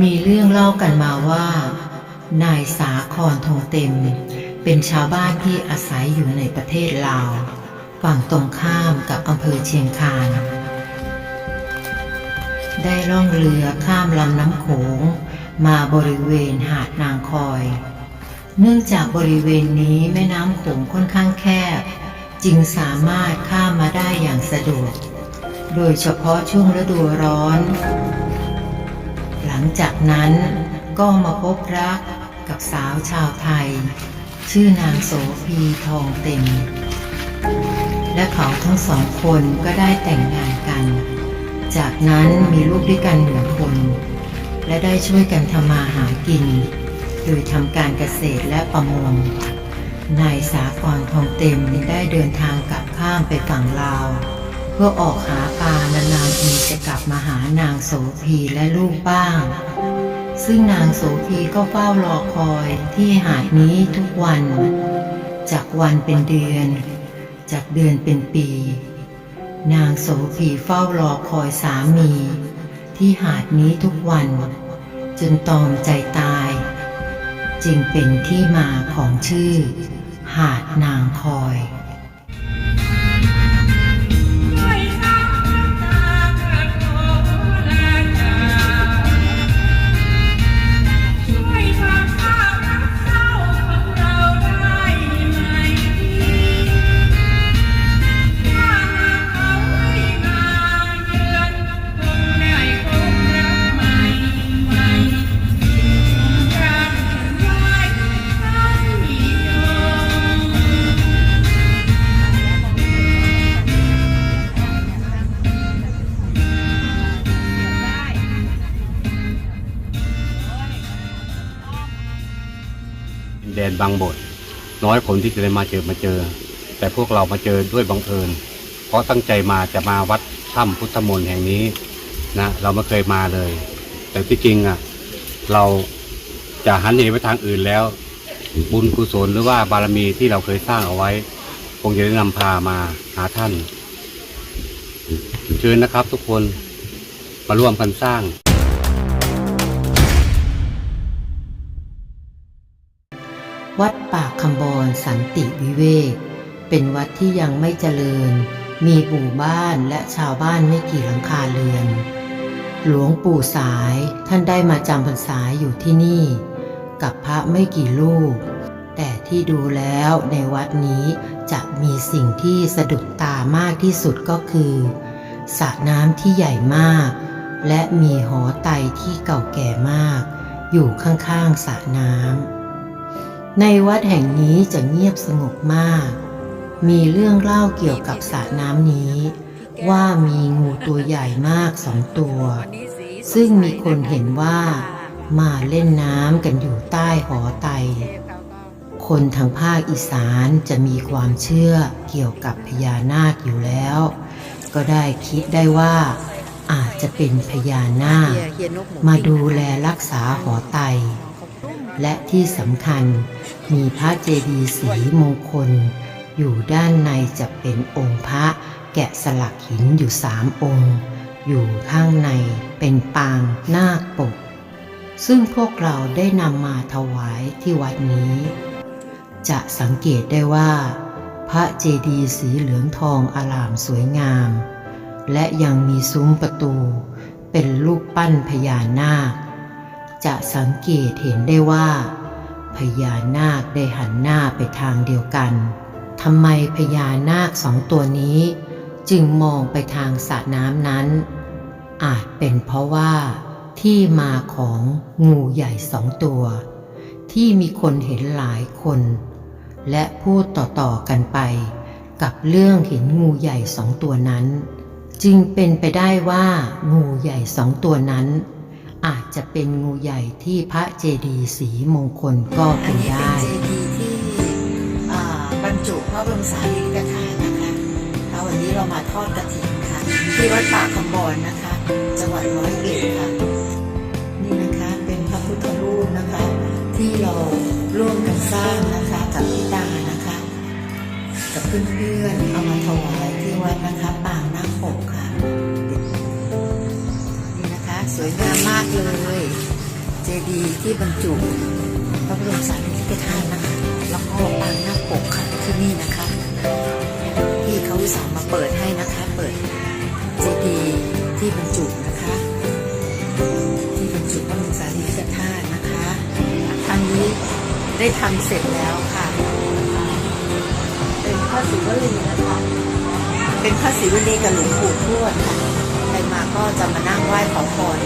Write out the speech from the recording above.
มีเรื่องเล่ากันมาว่า นายสาครทองเต็ม เป็นชาวบ้านที่อาศัยอยู่ในประเทศลาว ฝั่งตรงข้ามกับอำเภอเชียงคาน ได้ล่องเรือข้ามลำน้ำโขงมาบริเวณหาดนางคอย เนื่องจากบริเวณนี้แม่น้ำโขงค่อนข้างแคบ จึงสามารถข้ามมาได้อย่างสะดวก โดยเฉพาะช่วงฤดูร้อน งจากนั้นก็มาพบรักกับสาวชาวไทย ชื่อนางโสพีทองเต็ม และเขาทั้งสองคนก็ได้แต่งงานกัน จากนั้นมีลูกด้วยกันหนึ่งคน และได้ช่วยกันทำมาหากิน โดยทำการเกษตรและประมงนายสากรทองเต็มได้เดินทางกลับข้ามไปฝั่งลาว พื่อออกหาปลานานๆทีจะกลับมาหานางโสพีและลูกบ้าง ซึ่งนางโสพีก็เฝ้ารอคอยที่หาดนี้ทุกวัน จากวันเป็นเดือน จากเดือนเป็นปี นางโสพีเฝ้ารอคอยสามี ที่หาดนี้ทุกวัน จนตอมใจตาย จึงเป็นที่มาของชื่อ หาดนางคอย บางบท น้อยคนที่จะได้มาเจอมาเจอ แต่พวกเรามาเจอด้วยบังเอิญเพราะตั้งใจมาจะมาวัดถ้ำพุทธมนต์แห่งนี้นะเราไม่เคยมาเลย แต่ที่จริงอะเราจะหันเหไปทางอื่นแล้ว บุญกุศลหรือว่าบารมีที่เราเคยสร้างเอาไว้ คงจะได้นำพามาหาท่านเชิญนะครับทุกคนมาร่วมกันสร้าง วัดป่าคำบอนสันติวิเวก เป็นวัดที่ยังไม่เจริญ มีหมู่บ้านและชาวบ้านไม่กี่หลังคาเรือน หลวงปู่สายท่านได้มาจำพรรษาอยู่ที่นี่ กับพระไม่กี่รูปแต่ที่ดูแล้วในวัดนี้จะมีสิ่งที่สะดุดตามากที่สุดก็คือสระน้ำที่ใหญ่มาก และมีหอไตที่เก่าแก่มาก อยู่ข้างๆสระน้ำ ในวัดแห่งนี้จะเงียบสงบมาก มีเรื่องเล่าเกี่ยวกับสระน้ำนี้ ว่ามีงูตัวใหญ่มากสองตัว ซึ่งมีคนเห็นว่ามาเล่นน้ำกันอยู่ใต้หอไต คนทางภาคอีสานจะมีความเชื่อเกี่ยวกับพญานาคอยู่แล้ว ก็ได้คิดได้ว่า อาจจะเป็นพญานาค มาดูแลรักษาหอไต และที่สำคัญมีพระเจดีย์สีมงคล อยู่ด้านในจะเป็นองค์พระแกะสลักหินอยู่สามองค์ อยู่ข้างในเป็นปางนาคปก ซึ่งพวกเราได้นำมาถวายที่วัดนี้ จะสังเกตได้ว่า พระเจดีย์สีเหลืองทองอลามสวยงาม และยังมีซุ้มประตู เป็นรูปปั้นพญานาค จะสังเกตเห็นได้ว่า พญานาคได้หันหน้าไปทางเดียวกันทำไมพญานาคสองตัวนี้ จึงมองไปทางสระน้ำนั้น อาจเป็นเพราะว่าที่มาของงูใหญ่สองตัว ที่มีคนเห็นหลายคน และพูดต่อๆกันไป กับเรื่องเห็นงูใหญ่สองตัวนั้น จึงเป็นไปได้ว่างูใหญ่สองตัวนั้น อาจจะเป็นงูใหญ่ที่พระเจดีย์สีมงคลก็เป็นได้ อันนี้เป็นเจดีย์ที่อ่าบรรจุพระบรมสารีริกธาตุนะคะแล้ววันนี้เรามาทอดกระถิ่นค่ะที่วัดป่าคำบอนนะคะ จังหวัดร้อยเอ็ดค่ะ นี่นะคะเป็นพระพุทธรูปนะคะ ที่เราร่วมกันสร้างนะคะกับพี่ตานะคะ กับเพื่อนๆเอามาถวายที่วัดนะคะากเลย เจดีย์ที่บรรจุพระบรมสารีริกธาตุนะคะแล้วก็ปางหน้าปกค่ะที่นี่นะคะพี่เขาสามาเปิดให้นะคะ เปิดเจดีย์ที่บรรจุนะคะ ที่บรรจุพระบรมสารีริกธาตุนะคะทางนี้ได้ทำเสร็จแล้วค่ะ เป็นพระศิวลีนะคะเป็นพระศิวลีกับหลวงปู่ทวดค่ะใครมาก็จะมานั่งไหว้ขอพร